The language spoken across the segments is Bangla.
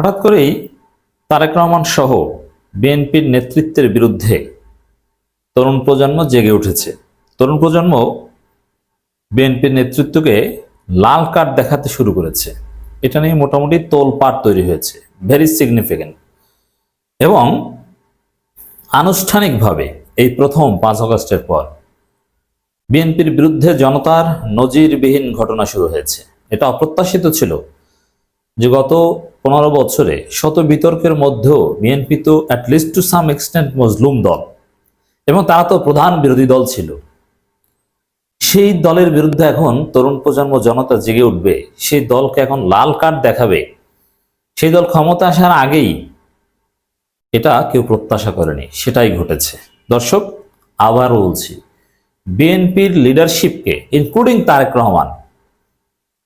হঠাৎ করেই তারেক রহমান সহ বিএনপির নেতৃত্বের বিরুদ্ধে তরুণ প্রজন্ম জেগে উঠেছে। তরুণ প্রজন্ম বিএনপির নেতৃত্বকে লাল কার্ড দেখাতে শুরু করেছে। এটা নিয়ে মোটামুটি তোলপাড় তৈরি হয়েছে ভেরি সিগনিফিক্যান্ট এবং আনুষ্ঠানিকভাবে এই প্রথম পাঁচ আগস্টের পর বিএনপির বিরুদ্ধে জনতার নজিরবিহীন ঘটনা শুরু হয়েছে। এটা অপ্রত্যাশিত ছিল যে গত পনেরো বছরে শত বিতর্কের মধ্যেও বিএনপি তো অ্যাটলিস্ট টু সাম এক্সটেন্ট মজলুম দল। এবং তারা তো প্রধান বিরোধী দল ছিল। সেই দলের বিরুদ্ধে এখন তরুণ প্রজন্ম জনতা জেগে উঠবে। সেই দলকে এখন লাল কার্ড দেখাবে। সেই দল ক্ষমতা আসার আগেই এটা কেউ প্রত্যাশা করেনি। সেটাই ঘটেছে। দর্শক, আবারও বলছি, বিএনপির লিডারশিপকে ইনক্লুডিং তারেক রহমান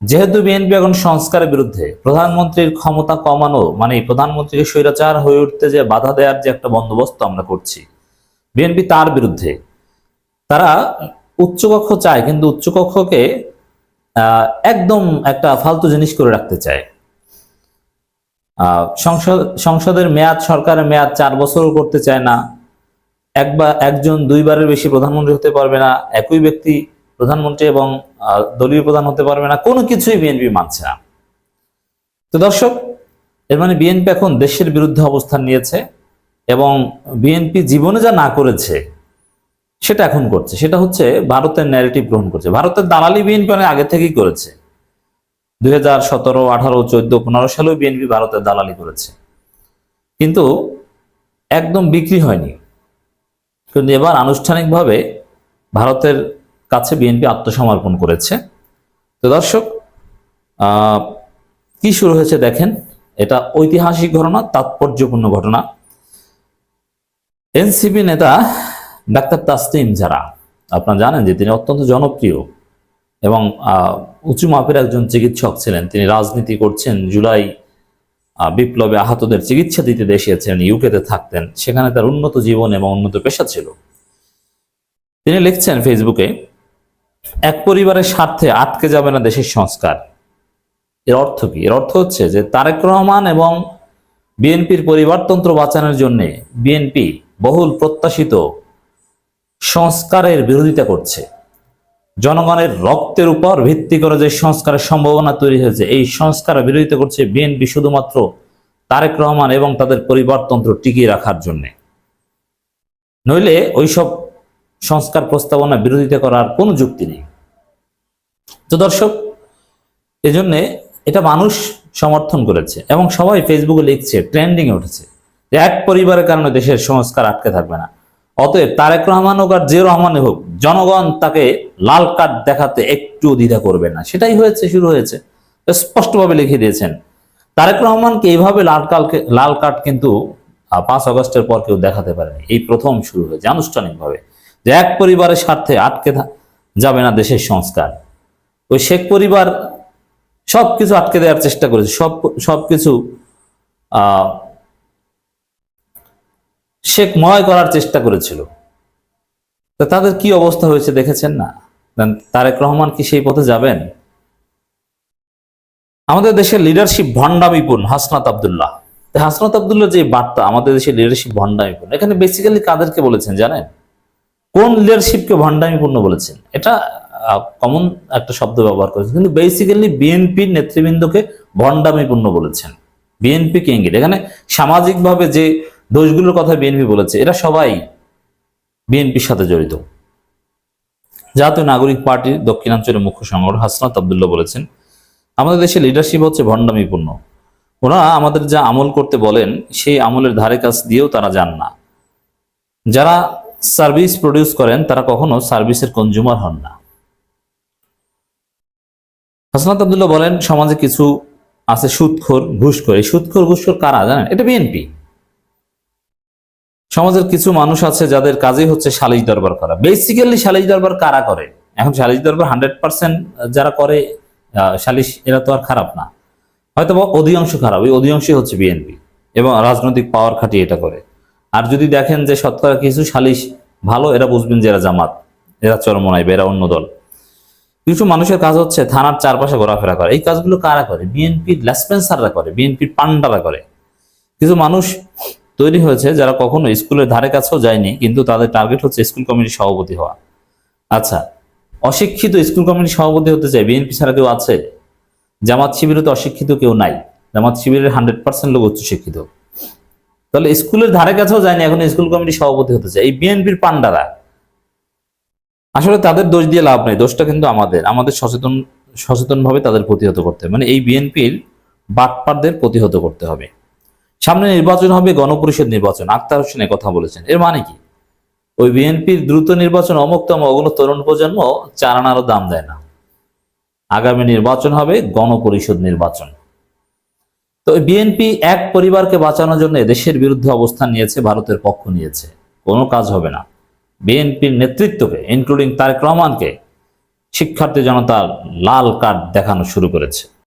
যেহেতু বিএনপি এখন সংস্কারের বিরুদ্ধে, প্রধানমন্ত্রীর ক্ষমতা কমানো মানে প্রধানমন্ত্রীকে স্বৈরাচার হয়ে উঠতে যে বাধা দেওয়ার যে একটা বন্দোবস্ত আমরা করছি, বিএনপি তার বিরুদ্ধে। তারা উচ্চকক্ষ চায়, কিন্তু উচ্চকক্ষকে একদম একটা ফালতু জিনিস করে রাখতে চায়। সংসদ, সংসদের মেয়াদ, সরকারের মেয়াদ চার বছরও করতে চায় না। একবার, একজন, দুইবারের বেশি প্রধানমন্ত্রী হতে পারবে না। একই ব্যক্তি প্রধানমন্ত্রী এবং দলীয় প্রধান হতে পারবে না, কোনো কিছুই বিএনপি মানছে না। তো দর্শক, এর মানে বিএনপি এখন দেশের বিরুদ্ধে অবস্থান নিয়েছে এবং বিএনপি জীবনে যা না করেছে, সেটা এখন করছে। সেটা হচ্ছে ভারতের ন্যারেটিভ গ্রহণ করছে। ভারতের দালালি বিএনপি অনেক আগে থেকেই করেছে। দুই হাজার সতেরো, আঠারো, চোদ্দ, পনেরো সালেও বিএনপি ভারতের দালালি করেছে। কিন্তু একদম বিক্রি হয়নি। কিন্তু এবার আনুষ্ঠানিকভাবে ভারতের কাছে বিএনপি আত্মসমর্পণ করেছে। তো দর্শক কি শুরু হয়েছে দেখেন, এটা ঐতিহাসিক ঘটনা, তাৎপর্যপূর্ণ ঘটনা। এনসিপি নেতা ডাক্তার তাসলিম যারা, আপনারা জানেন যে তিনি অত্যন্ত জনপ্রিয় এবং উঁচু মাপের একজন চিকিৎসক ছিলেন। তিনি রাজনীতি করছেন, জুলাই বিপ্লবে আহতদের চিকিৎসা দিতে দেশে এসেছিলেন ইউকেতে থাকতেন। সেখানে তার উন্নত জীবন এবং উন্নত পেশা ছিল। তিনি লিখছেন ফেসবুকে এক পরিবারের স্বার্থে আটকে যাবে না দেশের সংস্কার। এর অর্থ কি? এর অর্থ হচ্ছে যে তারেক রহমান এবং বিএনপির পরিবারতন্ত্র বাঁচানোর জন্য বিএনপি বহুল প্রত্যাশিত সংস্কারের বিরোধিতা করছে। জনগণের রক্তের উপর ভিত্তি করে যে সংস্কারের সম্ভাবনা তৈরি হয়েছে, এই সংস্কার বিরোধিতা করছে বিএনপি শুধুমাত্র তারেক রহমান এবং তাদের পরিবারতন্ত্র টিকিয়ে রাখার জন্যে। নইলে ওইসব সংস্কার প্রস্তাবনা বিরোধিতা করার কোনো যুক্তি নেই। তো দর্শক, এজন্যে এটা মানুষ সমর্থন করেছে এবং সবাই ফেসবুকে লিখছে ট্রেন্ডিং উঠেছে যে এক পরিবারের কারণে দেশের সংস্কার আটকে থাকবে না। অতএব তারেক রহমান হোক আর যে রহমানে হোক, জনগণ তাকে লাল কার্ড দেখাতে একটু দ্বিধা করবে না। সেটাই হয়েছে, শুরু হয়েছে। স্পষ্টভাবে লিখে দিয়েছেন, তারেক রহমানকে এইভাবে লাল কালকে লাল কার্ড কিন্তু পাঁচ আগস্টের পর কেউ দেখাতে পারেনি। এই প্রথম শুরু হয়েছে, আনুষ্ঠানিকভাবে। যে এক পরিবারের স্বার্থে আটকে যাবে না দেশের সংস্কার। ওই শেখ পরিবার সবকিছু আটকে দেওয়ার চেষ্টা করেছে। সব সবকিছু আহ শেখময় করার চেষ্টা করেছিল। তো তাদের কি অবস্থা হয়েছে দেখেছেন না? তারেক রহমান কি সেই পথে যাবেন? আমাদের দেশের লিডারশিপ ভণ্ডামিপূর্ণ, হাসনাত আবদুল্লাহ। হাসনাত আবদুল্লাহ যে বার্তা, আমাদের দেশের লিডারশিপ ভণ্ডামিপূর্ণ। এখানে বেসিক্যালি কাদেরকে বলেছেন জানেন? কোন লিডারশিপকে ভণ্ডামিপূর্ণ বলেছেন? এটা কমন একটা শব্দ ব্যবহার করেছেন। কিন্তু বেসিক্যালি বিএনপির নেতৃবৃন্দকে ভণ্ডামিপূর্ণ বলেছেন। বিএনপি কে ইঙ্গিত। এখানে সামাজিকভাবে যে দোষগুলোর কথা বিএনপি বলেছে, এরা সবাই বিএনপির সাথে জড়িত। জাতীয় নাগরিক পার্টির দক্ষিণাঞ্চলের মুখ্য সংগঠন হাসনাত আবদুল্লাহ বলেছেন, আমাদের দেশে লিডারশিপ হচ্ছে ভণ্ডামিপূর্ণ। ওনারা আমাদের যা আমল করতে বলেন, সেই আমলের ধারে কাছ দিয়েও তারা যান না। যারা সার্ভিস প্রডিউস করেন, তারা কখনো সার্ভিসের কনজিউমার হন না। হাসনাত আবদুল্লাহ বলেন, সমাজে কিছু আছে সুদখোর ঘুষখোর। এই সুদখোর ঘুষখোর কারা, জানেন? এটা বিএনপি। সমাজের কিছু মানুষ আছে যাদের কাজই হচ্ছে সালিশ দরবার করা। বেসিক্যালি সালিশ দরবার কারা করে? এখন সালিশ দরবার হান্ড্রেড পার্সেন্ট যারা করে সালিশ, এরা তো আর খারাপ না। হয়তো অধিকাংশ খারাপ, ওই অধিকাংশই হচ্ছে বিএনপি। এবং রাজনৈতিক পাওয়ার খাটিয়ে এটা করে। আর যদি দেখেন যে শতকরা কিছু সালিশ ভালো, এরা বুঝবেন যে এরা জামাত, এরা চরমনাইবে এরা অন্য দল। কিছু মানুষের কাজ হচ্ছে থানার চারপাশে ঘোরাফেরা করে। এই কাজগুলো কারা করে? বিএনপির লেসপেন্সাররা করে, বিএনপির পান্ডারা করে। কিছু মানুষ তৈরি হয়েছে যারা কখনো স্কুলের ধারে কাছেও যায়নি, কিন্তু তাদের টার্গেট হচ্ছে স্কুল কমিটির সভাপতি হওয়া। আচ্ছা অশিক্ষিত স্কুল কমিটির সভাপতি হতে চায় বিএনপি ছাড়া কেউ আছে? জামাত শিবিরে তো অশিক্ষিত কেউ নাই। জামাত শিবিরের হান্ড্রেড পার্সেন্ট লোক উচ্চশিক্ষিত। তাহলে স্কুলের ধারে কাছেও যায়নি, এখন স্কুল কমিটির সভাপতি হতে চায়। এই বিএনপির পান্ডারা আসলে তাদের দোষ দিয়ে লাভ নেই, দোষটা কিন্তু আমাদের। আমাদের সচেতন, সচেতনভাবে তাদের প্রতিহত করতে হবে। মানে এই বিএনপির বাটপারদের প্রতিহত করতে হবে। সামনে নির্বাচন হবে, গণপরিষদ নির্বাচন। আক্তার হোসেন কথা বলেছেন। এর মানে কি? ওই বিএনপির দ্রুত নির্বাচন অমুক্তম অগুলো তরুণ প্রজন্ম চার আনারও দাম দেয় না। আগামী নির্বাচন হবে গণপরিষদ নির্বাচন। তো বিএনপি এক পরিবারকে বাঁচানোর জন্য দেশের বিরুদ্ধে অবস্থান নিয়েছে, ভারতের পক্ষ নিয়েছে। কোনো কাজ হবে না। বিএনপির নেতৃত্বকে ইনক্লুডিং তারেক রহমানকে, শিক্ষার্থী জনতা লাল কার্ড দেখানো শুরু করেছে।